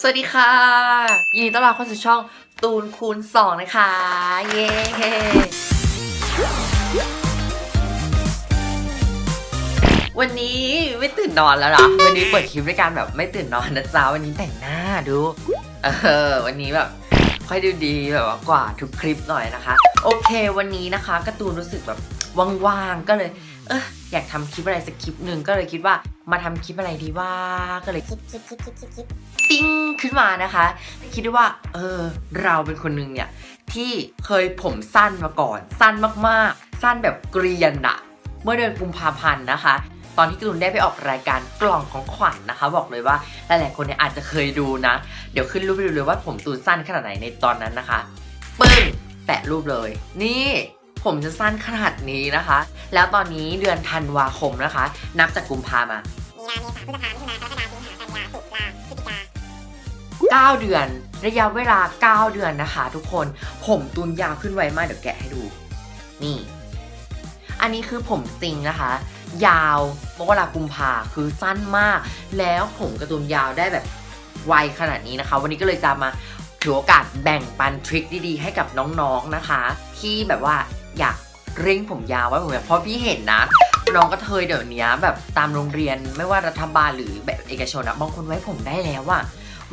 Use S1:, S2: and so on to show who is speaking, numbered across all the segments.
S1: สวัสดีค่ะ ยินดีต้อนรับเข้าสู่ช่องตูนคูณ2 นะคะ เย้วันนี้ไม่ตื่นนอนแล้วหรอวันนี้เปิดคลิปด้วยการแบบไม่ตื่นนอนนะจ๊ะวันนี้แต่งหน้าดูเออวันนี้แบบค่อยดูดีแบบว่ากว่าทุกคลิปหน่อยนะคะ โอเค วันนี้นะคะการ์ตูนรู้สึกแบบว่างๆก็เลย เอออยากทำคลิปอะไรสักคลิปหนึ่งก็เลยคิดว่ามาทำคลิปอะไรดีว่าก็เลย
S2: คิดคิดคิดคิดคิดคิด
S1: ติ้งขึ้นมานะคะ คิดได้ว่า เออ เราเป็นคนหนึ่งเนี่ย ที่เคยผมสั้นมาก่อน สั้นมากๆ สั้นแบบเกรียนอะเมื่อเดือนกุมภาพันธ์นะคะตอนที่กรุนได้ไปออกรายการกล่องของขวัญนะคะ บอกเลยว่าหลายๆคนเนี่ยอาจจะเคยดูนะ เดี๋ยวขึ้นรูปไปดูเลยว่าผมตูนสั้นขนาดไหนในตอนนั้นนะคะปึ้งแปะรูปเลย นี่ ผมจะสั้นขนาดนี้นะคะ แล้วตอนนี้เดือนธันวาคมนะคะ นับจากกุมภามา
S2: มีนาเมษาพฤษภามิถุนากรกฎาคมสิงหากันยาตุลาพฤศจิกา
S1: 9เดือนระยะเวลา 9 เดือนนะคะ ทุกคนผมตุนยาวขึ้นไวมากเดี๋ยวแกะให้ดู นี่ อันนี้คือผมจริงนะคะ ยาวมกรากุมภาคือสั้นมาก แล้วผมกระตุนยาวได้แบบไวขนาดนี้นะคะ วันนี้ก็เลยจะมาถือโอกาสแบ่งปันทริคดีๆ ให้กับน้องๆนะคะ ที่แบบว่า อยากเร่งผมยาวไว้ผมยาวเพราะพี่เห็นนะ น้องก็เทยเดี๋ยวนี้แบบตามโรงเรียนไม่ว่ารัฐบาลหรือแบบเอกชนอะบางคนไว้ผมได้แล้วอะ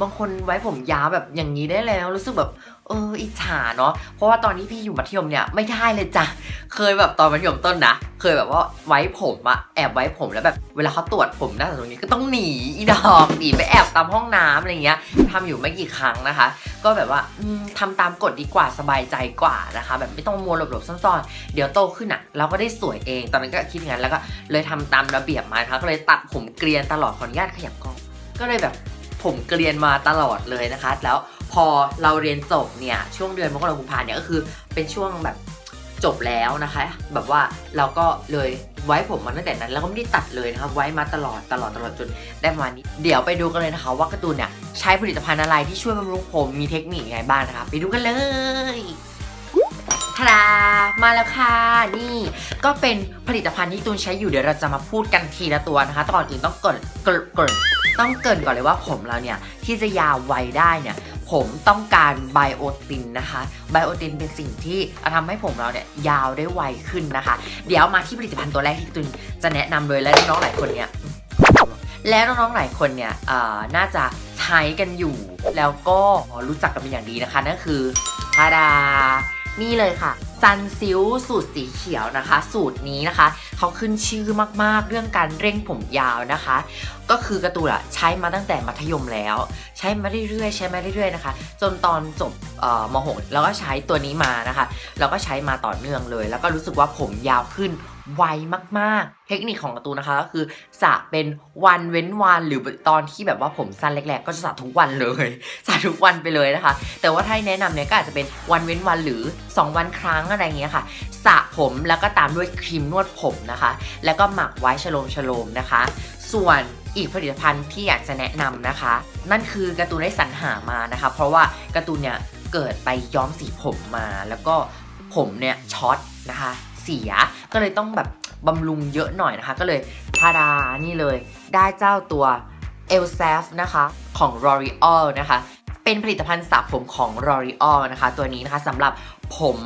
S1: บางคนไว้ผมยาวแบบอย่างนี้ได้แล้ว รู้สึกแบบเอออิจฉาเนาะเพราะว่าตอนที่พี่อยู่มัธยมเนี่ยไม่ได้เลยจ้ะเคยแบบตอนมัธยมต้นนะ เคยแบบว่าไว้ผมอะแอบไว้ผมแล้วแบบเวลาเขาตรวจผมหน้าตรงนี้ก็ต้องหนีอีดอกหนีไปแอบตามห้องน้ำอะไรเงี้ยทำอยู่ไม่กี่ครั้งนะคะ ก็แบบว่าอืมทำตามกฎดีกว่าสบายใจกว่านะคะ แบบไม่ต้องมัวหลบๆซ่อนๆเดี๋ยวโตขึ้นอะเราก็ได้สวยเอง ตอนนั้นก็คิดอย่างนั้นแล้วก็เลยทำตามระเบียบมานะคะก็เลยตัดผมเกรียนตลอดขออนุญาตขยับกล้องก็เลยแบบ ผมเกรียนมาตลอดเลยนะคะ แล้วพอเราเรียนจบเนี่ย ช่วงเดือนมกราคมกุมภาเนี่ยก็คือเป็นช่วงแบบจบแล้วนะคะ แบบว่าเราก็เลยไว้ผมมาตั้งแต่นั้นแล้วก็ไม่ได้ตัดเลยนะครับไว้มาตลอดตลอดตลอดจนได้มานี้ เดี๋ยวไปดูกันเลยนะคะ ว่าการ์ตูนเนี่ยใช้ผลิตภัณฑ์อะไรที่ช่วยบำรุงผมมีเทคนิคยังไงบ้างนะคะไปดูกันเลย ทาดามาแล้วค่ะ นี่ก็เป็นผลิตภัณฑ์ที่ตูนใช้อยู่เดี๋ยวเราจะมาพูดกันทีละตัวนะคะแต่ก่อนอื่นต้องเกินเกินเกรินต้องเกินก่อนเลยว่าผมเราเนี่ย ที่จะยาวไวได้เนี่ย ผมต้องการไบโอตินนะคะไบโอตินเป็นสิ่งที่ทำให้ผมเราเนี่ยยาวได้ไวขึ้นนะคะ เดี๋ยวมาที่ผลิตภัณฑ์ตัวแรกที่ตุนจะแนะนำเลยและน้องๆหลายคนเนี่ยแล้วน้องๆหลายคนเนี่ยน่าจะใช้กันอยู่ แล้วก็รู้จักกันเป็นอย่างดีนะคะนั่นคือทาดา นี่เลยค่ะซันซิลสูตรสีเขียวนะคะ สูตรนี้นะคะ เขาขึ้นชื่อมากๆ เรื่องการเร่งผมยาวนะคะ ก็คือการะตูนอะใช้มาตั้งแต่มัธยมแล้ว ใช้มาเรื่อยๆ ใช้มาเรื่อยๆนะคะ จนตอนจบม .6 แล้วก็ใช้ตัวนี้มานะคะ เราก็ใช้มาต่อเนื่องเลย แล้วก็รู้สึกว่าผมยาวขึ้น ไวมากๆ เทคนิคของการ์ตูนนะคะก็คือสระเป็นวันเว้นวันหรือตอนที่แบบว่าผมสั้นแรกๆ ก็จะสระทุกวันเลยสระทุกวันไปเลยนะคะ แต่ว่าถ้าแนะนำเนี่ยก็อาจจะเป็นวันเว้นวันหรือ 2 วันครั้งอะไรอย่างเงี้ยค่ะสระผมแล้วก็ตามด้วยครีมนวดผมนะคะ แล้วก็หมักไว้ชโลมชโลมนะคะ ส่วนอีกผลิตภัณฑ์ที่อยากจะแนะนำนะคะ นั่นคือการ์ตูนได้สรรหามานะคะ เพราะว่าการ์ตูนเนี่ยเกิดไปย้อมสีผมมาแล้วก็ผมเนี่ยช็อตนะคะ เสีย ก็เลยต้องแบบบำรุงเยอะหน่อยนะคะ ก็เลยพาดานี่เลย ได้เจ้าตัว e l s a f นะคะของ L'Oreal นะคะ เป็นผลิตภัณฑ์สระผมของ L'Oreal นะคะ ตัวนี้นะคะสำหรับผม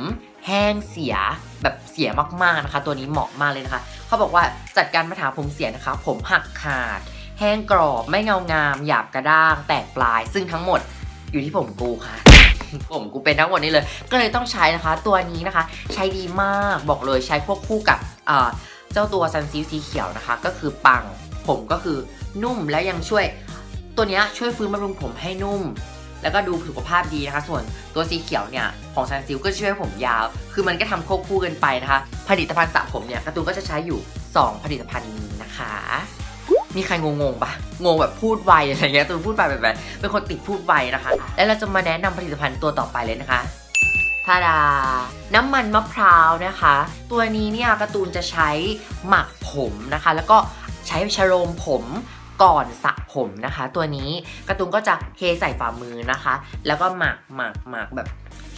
S1: แห้งเสียแบบเสียมากๆนะคะ ตัวนี้เหมาะมากเลยนะคะ เขาบอกว่าจัดการปัญหาผมเสียนะคะ ผมหักขาด แห้งกรอบไม่เงางาม หยาบกระด้าง แตกปลาย ซึ่งทั้งหมดอยู่ที่ผมกูค่ะ ผมกูเป็นทั้งหมดนี้เลย ก็เลยต้องใช้นะคะ ตัวนี้นะคะ ใช้ดีมากบอกเลยใช้ควบคู่กับเจ้าตัวซันซิลสีเขียวนะคะ ก็คือปังผมก็คือนุ่มแล้วยังช่วย ตัวนี้ช่วยฟื้นบำรุงผมให้นุ่ม แล้วก็ดูสุขภาพดีนะคะ ส่วนตัวสีเขียวเนี่ยของซันซิลก็ช่วยผมยาว คือมันก็ทำควบคู่กันไปนะคะ ผลิตภัณฑ์สระผมเนี่ยการ์ตูนก็จะใช้อยู่ 2 ผลิตภัณฑ์นี้นะคะ มีใครงงๆปะงงแบบพูดไวอะไรเงี้ยตูนพูดไปแบบเป็นคนติดพูดไวนะคะ แล้วเราจะมาแนะนำผลิตภัณฑ์ตัวต่อไปเลยนะคะทาดา น้ำมันมะพร้าวนะคะ ตัวนี้เนี่ยการ์ตูนจะใช้หมักผมนะคะ แล้วก็ใช้ชโลมผมก่อนสระผมนะคะ ตัวนี้การ์ตูนก็จะเทใส่ฝ่ามือนะคะ แล้วก็หมักหมักหมักแบบ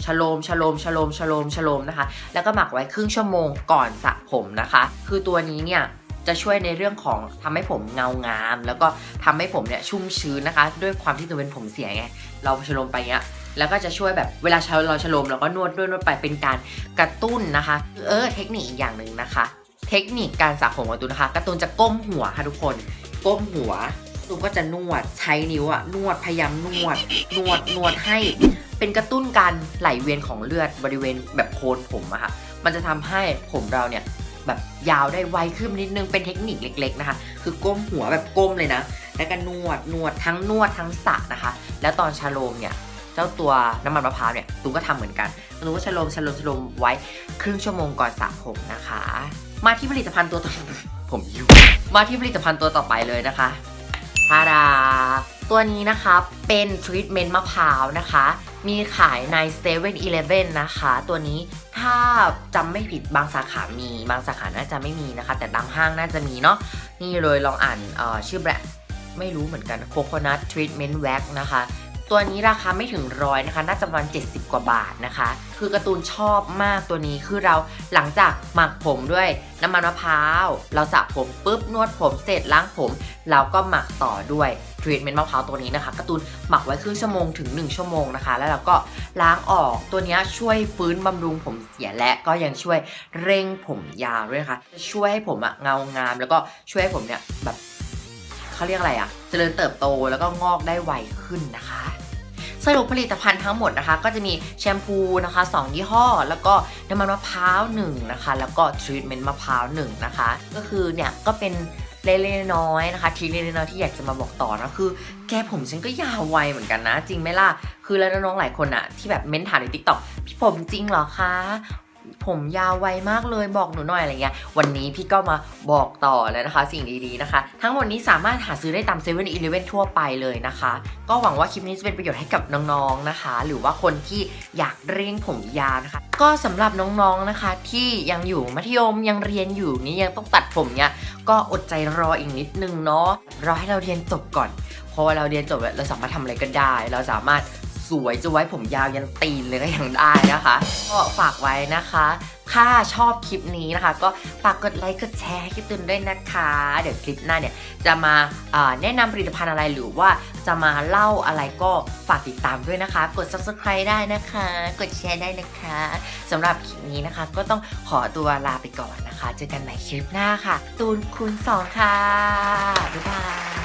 S1: ชโลมชโลมชโลมชโลมชโลมนะคะ แล้วก็หมักไว้ครึ่งชั่วโมงก่อนสระผมนะคะ คือตัวนี้เนี่ย จะช่วยในเรื่องของทำให้ผมเงางาม แล้วก็ทำให้ผมเนี่ยชุ่มชื้นนะคะ ด้วยความที่ตัวเป็นผมเสียไง เราชโลมไปเงี้ยแล้วก็จะช่วยแบบเวลาเราชโลมเราก็นวดด้วยนวดไปเป็นการกระตุ้นนะคะ เออเทคนิคอีกอย่างหนึ่งนะคะ เทคนิคการสระผมของตูนนะคะการ์ตูนจะก้มหัวค่ะทุกคนก้มหัวตูนก็จะนวดใช้นิ้วอะนวดพยายามนวด นวดนวดให้เป็นกระตุ้นการไหลเวียนของเลือดบริเวณแบบโคนผมอะค่ะ มันจะทำให้ผมเราเนี่ย แบบยาวได้ไวขึ้นนิดนึงเป็นเทคนิคเล็ก ๆนะคะ คือก้มหัวแบบก้มเลยนะ แล้วก็นวดนวดทั้งนวดทั้งสระนะคะ แล้วตอนชาโลมเนี่ยเจ้าตัวน้ำมันมะพร้าวเนี่ยตูก็ทำเหมือนกันตูก็ชโลมชโลมชโลมไว้ครึ่งชั่วโมงก่อนสระผมนะคะ มาที่ผลิตภัณฑ์ตัวต่อผมยุ่งมาที่ผลิตภัณฑ์ตัวต่อไปเลยนะคะทาดาตัวนี้นะคะเป็นทรีทเมนต์มะพร้าวนะคะ มีขายใน7 e เ e ่ e อนะคะ ตัวนี้ ถ้าจำไม่ผิดบางสาขามีบางสาขาน่าจะไม่มีนะคะ แต่บางห้างน่าจะมีเนาะนี่เลยลองอ่านชื่อแบรนด์ไม่รู้เหมือนกัน Coconut Treatment Wax นะคะ ตัวนี้ราคาไม่ถึงร้อยนะคะ น่าจะประมาณ70 กว่าบาทนะคะ คือการ์ตูนชอบมากตัวนี้คือเราหลังจากหมักผมด้วยน้ำมันมะพร้าว เราสระผมปุ๊บนวดผมเสร็จล้างผม เราก็หมักต่อด้วยทรีทเมนต์มะพร้าวตัวนี้นะคะการ์ตูนหมักไว้ครึ่งชั่วโมงถึง 1 ชั่วโมงนะคะ แล้วเราก็ล้างออกตัวนี้ช่วยฟื้นบำรุงผมเสียและก็ยังช่วยเร่งผมยาวด้วยนะคะจะช่วยให้ผมอะเงางาม แล้วก็ช่วยให้ผมเนี่ยแบบ เขาเรียกอะไรอะเจริญเติบโตแล้วก็งอกได้ไวขึ้นนะคะ สรุปผลิตภัณฑ์ทั้งหมดนะคะ ก็จะมีแชมพูนะคะ 2 ยี่ห้อ แล้วก็น้ำมันมะพร้าว1นะคะ แล้วก็ทรีทเมนต์มะพร้าว1นะคะ ก็คือเนี่ยก็เป็นเล็กๆน้อยๆนะคะทริคเล็กๆน้อยที่อยากจะมาบอกต่อนะคือ แกผมฉันก็ยาวไวเหมือนกันนะ จริงไหมล่ะ คือแล้วน้องๆหลายคนอะที่แบบเม้นถามในทิกตอกพี่ผมจริงเหรอคะ ผมยาวไวมากเลยบอกหนูหน่อยอะไรเงี้ยวันนี้พี่ก็มาบอกต่อแล้วนะคะ สิ่งดีๆนะคะ ทั้งหมดนี้สามารถหาซื้อได้ตามเซเว่นอีเลเวนทั่วไปเลยนะคะ ก็หวังว่าคลิปนี้จะเป็นประโยชน์ให้กับน้องๆนะคะ หรือว่าคนที่อยากเร่งผมยาวนะคะ ก็สำหรับน้องๆนะคะ ที่ยังอยู่มัธยมยังเรียนอยู่นี่ยังต้องตัดผมเนี่ยก็อดใจรออีกนิดนึงเนาะรอให้เราเรียนจบก่อนพอเราเรียนจบแล้วเราสามารถทำอะไรก็ได้ เราสามารถ สวยจะไว้ผมยาวยันตีนเลยก็ยังได้นะคะ ก็ฝากไว้นะคะถ้าชอบคลิปนี้นะคะ ก็ฝากกดไลค์กดแชร์ให้พี่ตุนด้วยนะคะ เดี๋ยวคลิปหน้าเนี่ยจะมาแนะนำผลิตภัณฑ์อะไรหรือว่าจะมาเล่าอะไรก็ฝากติดตามด้วยนะคะ กด subscribe ได้นะคะ กดแชร์ได้นะคะสำหรับคลิปนี้นะคะ ก็ต้องขอตัวลาไปก่อนนะคะ เจอกันใหม่คลิปหน้าค่ะ ตูนคูณสองค่ะ บ๊ายบาย